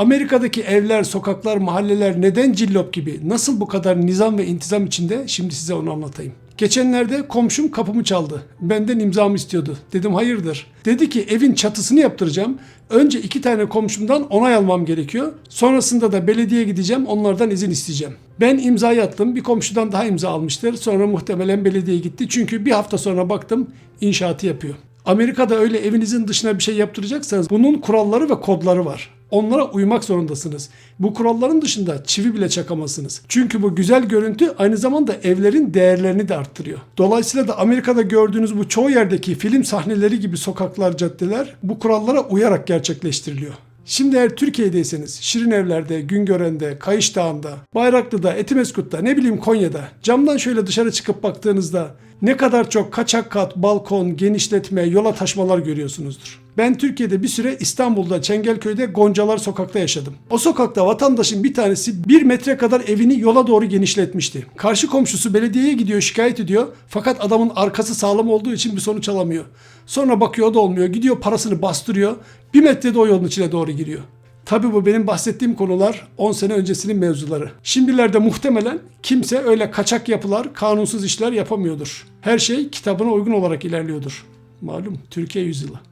Amerika'daki evler, sokaklar, mahalleler neden cillop gibi, nasıl bu kadar nizam ve intizam içinde şimdi size onu anlatayım. Geçenlerde komşum kapımı çaldı. Benden imzamı istiyordu. Dedim hayırdır. Dedi ki evin çatısını yaptıracağım. Önce iki tane komşumdan onay almam gerekiyor. Sonrasında da belediyeye gideceğim. Onlardan izin isteyeceğim. Ben imzayı attım. Bir komşudan daha imza almıştır. Sonra muhtemelen belediyeye gitti. Çünkü bir hafta sonra baktım inşaatı yapıyor. Amerika'da öyle evinizin dışına bir şey yaptıracaksanız bunun kuralları ve kodları var. Onlara uymak zorundasınız. Bu kuralların dışında çivi bile çakamazsınız. Çünkü bu güzel görüntü aynı zamanda evlerin değerlerini de arttırıyor. Dolayısıyla da Amerika'da gördüğünüz bu çoğu yerdeki film sahneleri gibi sokaklar, caddeler bu kurallara uyarak gerçekleştiriliyor. Şimdi eğer Türkiye'deyseniz Şirin Evler'de, Güngören'de, Kayış Dağı'nda, Bayraklı'da, Etimeskut'ta, ne bileyim Konya'da camdan şöyle dışarı çıkıp baktığınızda ne kadar çok kaçak kat, balkon, genişletme, yola taşmalar görüyorsunuzdur. Ben Türkiye'de bir süre İstanbul'da Çengelköy'de Goncalar Sokak'ta yaşadım. O sokakta vatandaşın bir tanesi bir metre kadar evini yola doğru genişletmişti. Karşı komşusu belediyeye gidiyor şikayet ediyor fakat adamın arkası sağlam olduğu için bir sonuç alamıyor. Sonra bakıyor da olmuyor gidiyor parasını bastırıyor bir metrede o yolun içine doğru giriyor. Tabi bu benim bahsettiğim konular 10 sene öncesinin mevzuları. Şimdilerde muhtemelen kimse öyle kaçak yapılar, kanunsuz işler yapamıyordur. Her şey kitabına uygun olarak ilerliyordur. Malum Türkiye yüzyılı.